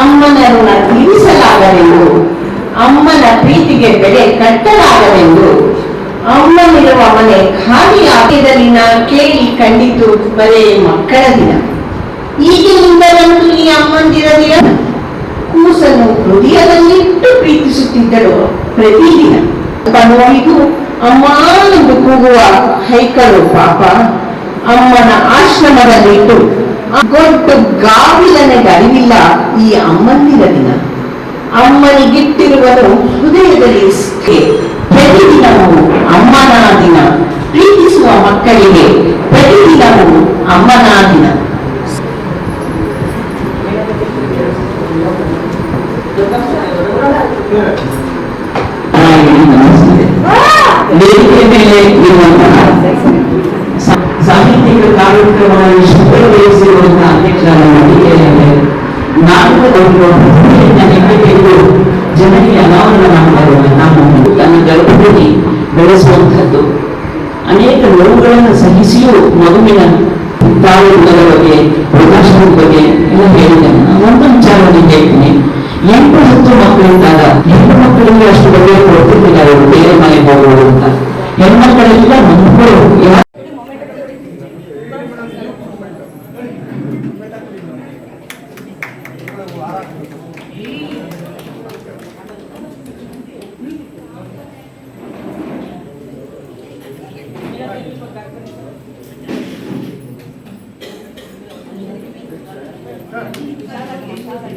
ಅಮ್ಮನ ಋಣ ತೀರಿಸಲಾಗದೆಂದು ಅಮ್ಮನ ಪ್ರೀತಿಗೆ ಬೆಲೆ ಕಟ್ಟಲಾಗದೆಂದು ಅಮ್ಮನಿರುವ ಮನೆ ಖಾಲಿ ಆಗಿದಲಿನ ಕೇಳಿ ಕಂಡಿತು ಬರೇ ಮಕ್ಕಳ ದಿನ. ಈಗಿನಿಂದಲಂತೂ ಈ ಅಮ್ಮಂದಿರ ಕೂಸನ್ನು ಹೃದಯದಲ್ಲಿಟ್ಟು ಪ್ರೀತಿಸುತ್ತಿದ್ದಳು ಪ್ರತಿದಿನ. ಬಂದು ಅಮ್ಮ ಎಂದು ಕೂಗುವ ಹೈಕಳು ಪಾಪ. ಅಮ್ಮನ ಆಶ್ರಮದಲ್ಲಿಟ್ಟು ಗೊಟ್ಟು ಗಾವಿಲನೆಗೆ ಅರಿವಿಲ್ಲ ಈ ಅಮ್ಮಂದಿರ ದಿನ. ಅಮ್ಮನಿಗಿಟ್ಟಿರುವನು ಹೃದಯದಲ್ಲಿ ಸ್ಥೆ ಪ್ರತಿದಿನವೂ ಅಮ್ಮನ ದಿನ. ಪ್ರೀತಿಸುವ ಮಕ್ಕಳಿಗೆ ಪ್ರತಿದಿನವೂ ಅಮ್ಮನ ದಿನ. ಮೇಲೆ ಇರುವಂತಹ ಸಾಹಿತ್ಯಿಕ ಕಾರ್ಯಕ್ರಮವನ್ನು ಸುಪ್ರವಹಿಸಿರುವಂತಹ ಅಧ್ಯಕ್ಷರಾದ ಮಡಿಕೇರಿಯವರೇ ನಾಲ್ಕು ಒಂದು ಪ್ರತಿಭೆಯಿಂದ ಹೆಮ್ಮೆಗೆಂದು ಜನರಿಗೆ ಅನಾವರಣ ಮಾಡಿರುವಂತಹ ಒಂದು ತನ್ನ ಗರ್ಭದಲ್ಲಿ ಬೆಳೆಸುವಂಥದ್ದು. ಅನೇಕ ನೋವುಗಳನ್ನು ಸಹಿಸಿಯೂ ಮಗುವಿನ ವೃದ್ಧಾಶ್ರಮದ ಬಗ್ಗೆ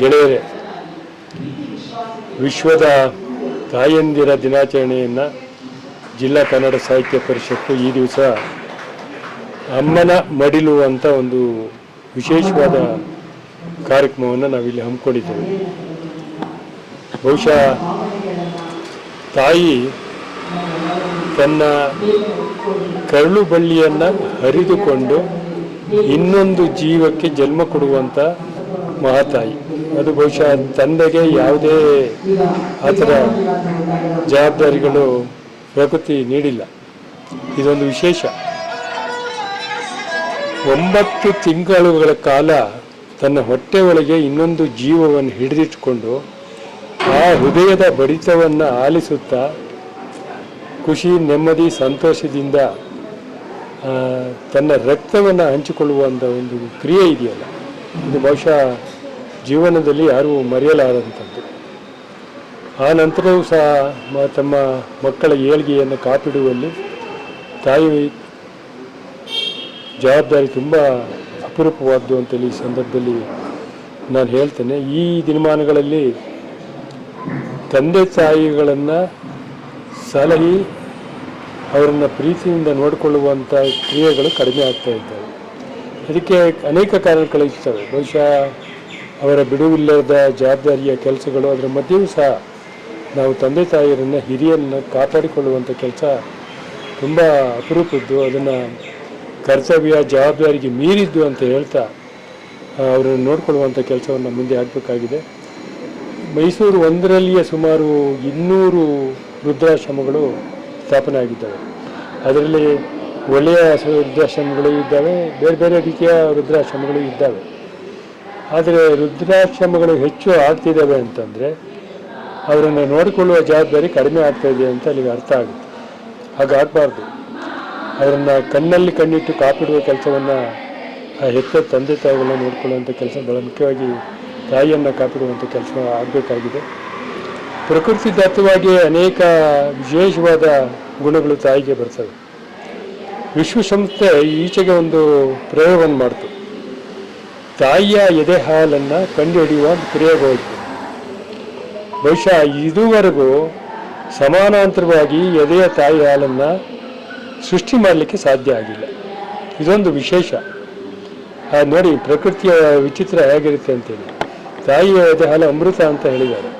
ಗೆಳೆಯರೆ, ವಿಶ್ವದ ತಾಯಂದಿರ ದಿನಾಚರಣೆಯನ್ನು ಜಿಲ್ಲಾ ಕನ್ನಡ ಸಾಹಿತ್ಯ ಪರಿಷತ್ತು ಈ ದಿವಸ ಅಮ್ಮನ ಮಡಿಲು ಅಂತ ಒಂದು ವಿಶೇಷವಾದ ಕಾರ್ಯಕ್ರಮವನ್ನು ನಾವಿಲ್ಲಿ ಹಮ್ಮಿಕೊಂಡಿದ್ದೇವೆ. ಬಹುಶಃ ತಾಯಿ ತನ್ನ ಕರಳು ಬಳ್ಳಿಯನ್ನು ಹರಿದುಕೊಂಡು ಇನ್ನೊಂದು ಜೀವಕ್ಕೆ ಜನ್ಮ ಕೊಡುವಂಥ ಮಹಾತಾಯಿ. ಅದು ಬಹುಶಃ ತಂದೆಗೆ ಯಾವುದೇ ಆ ಜವಾಬ್ದಾರಿಗಳು ಪ್ರಕೃತಿ ನೀಡಿಲ್ಲ. ಇದೊಂದು ವಿಶೇಷ. ಒಂಬತ್ತು ತಿಂಗಳುಗಳ ಕಾಲ ತನ್ನ ಹೊಟ್ಟೆ ಒಳಗೆ ಇನ್ನೊಂದು ಜೀವವನ್ನು ಹಿಡಿದಿಟ್ಟುಕೊಂಡು ಆ ಹೃದಯದ ಬಡಿತವನ್ನು ಆಲಿಸುತ್ತಾ ಖುಷಿ, ನೆಮ್ಮದಿ, ಸಂತೋಷದಿಂದ ತನ್ನ ರಕ್ತವನ್ನು ಹಂಚಿಕೊಳ್ಳುವಂಥ ಒಂದು ಕ್ರಿಯೆ ಇದೆಯಲ್ಲ. ಇದು ಬಹುಶಃ ಜೀವನದಲ್ಲಿ ಯಾರೂ ಮರೆಯಲಾರದಂಥದ್ದು ಆ ನಂತರವೂ ಸಹ ತಮ್ಮ ಮಕ್ಕಳ ಏಳ್ಗೆಯನ್ನು ಕಾಪಿಡುವಲ್ಲಿ ತಾಯಿ ಜವಾಬ್ದಾರಿ ತುಂಬ ಅಪರೂಪವಾದ್ದು ಅಂತೇಳಿ ಈ ಸಂದರ್ಭದಲ್ಲಿ ನಾನು ಹೇಳ್ತೇನೆ. ಈ ದಿನಮಾನಗಳಲ್ಲಿ ತಂದೆ ತಾಯಿಗಳನ್ನು ಸಲಹಿ, ಅವರನ್ನು ಪ್ರೀತಿಯಿಂದ ನೋಡಿಕೊಳ್ಳುವಂಥ ಕ್ರಿಯೆಗಳು ಕಡಿಮೆ ಆಗ್ತಾ ಇದ್ದಾವೆ. ಅದಕ್ಕೆ ಅನೇಕ ಕಾರಣಗಳು ಇರ್ತವೆ. ಬಹುಶಃ ಅವರ ಬಿಡುವಿಲ್ಲದ ಜವಾಬ್ದಾರಿಯ ಕೆಲಸಗಳು, ಅದರ ಮಧ್ಯೆಯೂ ಸಹ ನಾವು ತಂದೆ ತಾಯಿಯರನ್ನು ಹಿರಿಯರನ್ನು ಕಾಪಾಡಿಕೊಳ್ಳುವಂಥ ಕೆಲಸ ತುಂಬ ಅಪರೂಪದ್ದು. ಅದನ್ನು ಕರ್ತವ್ಯ, ಜವಾಬ್ದಾರಿಗೆ ಮೀರಿದ್ದು ಅಂತ ಹೇಳ್ತಾ ಅವರನ್ನು ನೋಡಿಕೊಳ್ಳುವಂಥ ಕೆಲಸವನ್ನು ಮುಂದೆ ಆಗಬೇಕಾಗಿದೆ. ಮೈಸೂರು ಒಂದರಲ್ಲಿಯೇ ಸುಮಾರು ಇನ್ನೂರು ವೃದ್ಧಾಶ್ರಮಗಳು ಸ್ಥಾಪನೆ ಆಗಿದ್ದಾವೆ. ಅದರಲ್ಲಿ ಒಳ್ಳೆಯ ವೃದ್ಧಾಶ್ರಮಗಳು ಇದ್ದಾವೆ, ಬೇರೆ ಬೇರೆ ರೀತಿಯ ವೃದ್ಧಾಶ್ರಮಗಳು ಇದ್ದಾವೆ. ಆದರೆ ವೃದ್ಧಾಶ್ರಮಗಳು ಹೆಚ್ಚು ಆಗ್ತಿದ್ದಾವೆ ಅಂತಂದರೆ, ಅವರನ್ನು ನೋಡಿಕೊಳ್ಳುವ ಜವಾಬ್ದಾರಿ ಕಡಿಮೆ ಆಗ್ತಾ ಇದೆ ಅಂತ ಅಲ್ಲಿಗೆ ಅರ್ಥ ಆಗುತ್ತೆ. ಹಾಗಾಗಬಾರ್ದು. ಅವರನ್ನು ಕಣ್ಣಲ್ಲಿ ಕಣ್ಣಿಟ್ಟು ಕಾಪಿಡುವ ಕೆಲಸವನ್ನು, ಆ ಹೆತ್ತ ತಂದೆ ತಾಯಿಗಳನ್ನ ನೋಡ್ಕೊಳ್ಳುವಂಥ ಕೆಲಸ ಬಹಳ ಮುಖ್ಯವಾಗಿ ತಾಯಿಯನ್ನು ಕಾಪಿಡುವಂಥ ಕೆಲಸ ಆಗಬೇಕಾಗಿದೆ. ಪ್ರಕೃತಿ ದತ್ತವಾಗಿ ಅನೇಕ ವಿಶೇಷವಾದ ಗುಣಗಳು ತಾಯಿಗೆ ಬರ್ತವೆ. ವಿಶ್ವಸಂಸ್ಥೆ ಈಚೆಗೆ ಒಂದು ಪ್ರಯೋಗವನ್ನು ಮಾಡ್ತು. ತಾಯಿಯ ಎದೆ ಹಾಲನ್ನು ಕಂಡುಹಿಡಿಯುವ ಪ್ರಯೋಗ ಹೋಯಿತು. ಬಹುಶಃ ಇದುವರೆಗೂ ಸಮಾನಾಂತರವಾಗಿ ಎದೆಯ ತಾಯಿ ಹಾಲನ್ನು ಸೃಷ್ಟಿ ಮಾಡಲಿಕ್ಕೆ ಸಾಧ್ಯ ಆಗಿಲ್ಲ. ಇದೊಂದು ವಿಶೇಷ. ನೋಡಿ, ಪ್ರಕೃತಿಯ ವಿಚಿತ್ರ ಹೇಗಿರುತ್ತೆ ಅಂತೇಳಿ. ತಾಯಿಯ ಎದೆ ಹಾಲು ಅಮೃತ ಅಂತ ಹೇಳಿದ್ದಾರೆ.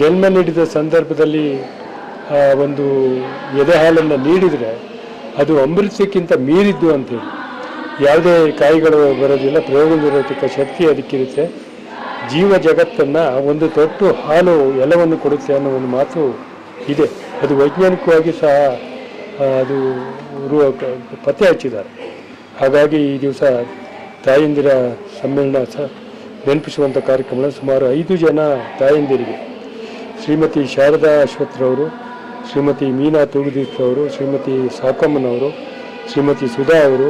ಜನ್ಮ ನೀಡಿದ ಸಂದರ್ಭದಲ್ಲಿ ಒಂದು ಎದೆ ಹಾಲನ್ನು ನೀಡಿದರೆ ಅದು ಅಮೃತಕ್ಕಿಂತ ಮೀರಿದ್ದು ಅಂತೇಳಿ ಯಾವುದೇ ಕಾಯಿಗಳು ಬರೋದಿಲ್ಲ ಪ್ರಯೋಗ ನಿರೋಧಕ ಶಕ್ತಿ ಅದಕ್ಕಿರುತ್ತೆ. ಜೀವ ಜಗತ್ತನ್ನು ಒಂದು ತೊಟ್ಟು ಹಾಲು ಎಲ್ಲವನ್ನು ಕೊಡುತ್ತೆ ಅನ್ನೋ ಒಂದು ಮಾತು ಇದೆ. ಅದು ವೈಜ್ಞಾನಿಕವಾಗಿ ಸಹ ಅದು ಪತ್ತೆ ಹಚ್ಚಿದ್ದಾರೆ. ಹಾಗಾಗಿ ಈ ದಿವಸ ತಾಯಂದಿರ ಸಮ್ಮೇಳನ ಸಹ ನೆನಪಿಸುವಂಥ ಕಾರ್ಯಕ್ರಮ ಸುಮಾರು ಐದು ಜನ ತಾಯಂದಿರಿಗೆ. ಶ್ರೀಮತಿ ಶಾರದಾ ಅಶ್ವಥ್ರವರು ಶ್ರೀಮತಿ ಮೀನಾ ತೂಗುದೀಪ್ ಅವರು, ಶ್ರೀಮತಿ ಸಾಕಮ್ಮನವರು ಶ್ರೀಮತಿ ಸುಧಾ ಅವರು,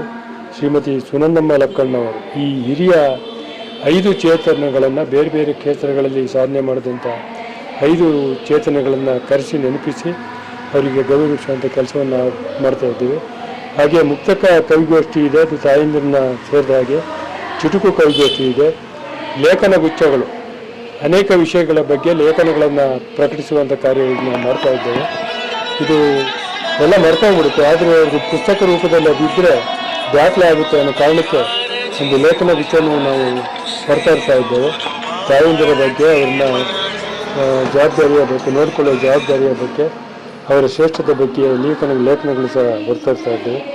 ಶ್ರೀಮತಿ ಸುನಂದಮ್ಮ ಲಕ್ಕಣ್ಣವರು ಈ ಹಿರಿಯ ಐದು ಚೇತನಗಳನ್ನು, ಬೇರೆ ಬೇರೆ ಕ್ಷೇತ್ರಗಳಲ್ಲಿ ಸಾಧನೆ ಮಾಡಿದಂಥ ಐದು ಚೇತನಗಳನ್ನು ಕರೆಸಿ, ನೆನಪಿಸಿ, ಅವರಿಗೆ ಗೌರವಿಸುವಂಥ ಕೆಲಸವನ್ನು ಮಾಡ್ತಾ ಇದ್ದೀವಿ. ಹಾಗೆ ಮುಕ್ತಕ ಕವಿಗೋಷ್ಠಿ ಇದೆ, ಅದು ತಾಯಂದ್ರನ್ನ ಸೇರಿದ ಹಾಗೆ, ಚುಟುಕು ಕವಿಗೋಷ್ಠಿ ಇದೆ. ಲೇಖನ ಗುಚ್ಛಗಳು. ಅನೇಕ ವಿಷಯಗಳ ಬಗ್ಗೆ ಲೇಖನಗಳನ್ನು ಪ್ರಕಟಿಸುವಂಥ ಕಾರ್ಯವನ್ನು ಮಾಡ್ತಾ ಇದ್ದೇವೆ. ಇದು ಎಲ್ಲ ಮರ್ತೋಗ್ಬಿಡುತ್ತೆ ಆದರೆ ಅದು ಪುಸ್ತಕ ರೂಪದಲ್ಲಿ ಅದಿದ್ದರೆ ದಾಖಲೆ ಆಗುತ್ತೆ ಅನ್ನೋ ಕಾರಣಕ್ಕೆ ಒಂದು ಲೇಖನ ವಿಷಯವನ್ನು ನಾವು ಬರ್ತಾ ಇರ್ತಾ ಇದ್ದೇವೆ. ತಾಯಂದಿರ ಬಗ್ಗೆ, ಅವ್ರನ್ನ ಜವಾಬ್ದಾರಿಯ ಬಗ್ಗೆ, ನೋಡಿಕೊಳ್ಳೋ ಜವಾಬ್ದಾರಿಯ ಬಗ್ಗೆ, ಅವರ ಶ್ರೇಷ್ಠತೆ ಬಗ್ಗೆ ಲೇಖನ, ಲೇಖನಗಳು ಸಹ ಬರ್ತಾ ಇರ್ತಾ ಇದ್ದೇವೆ.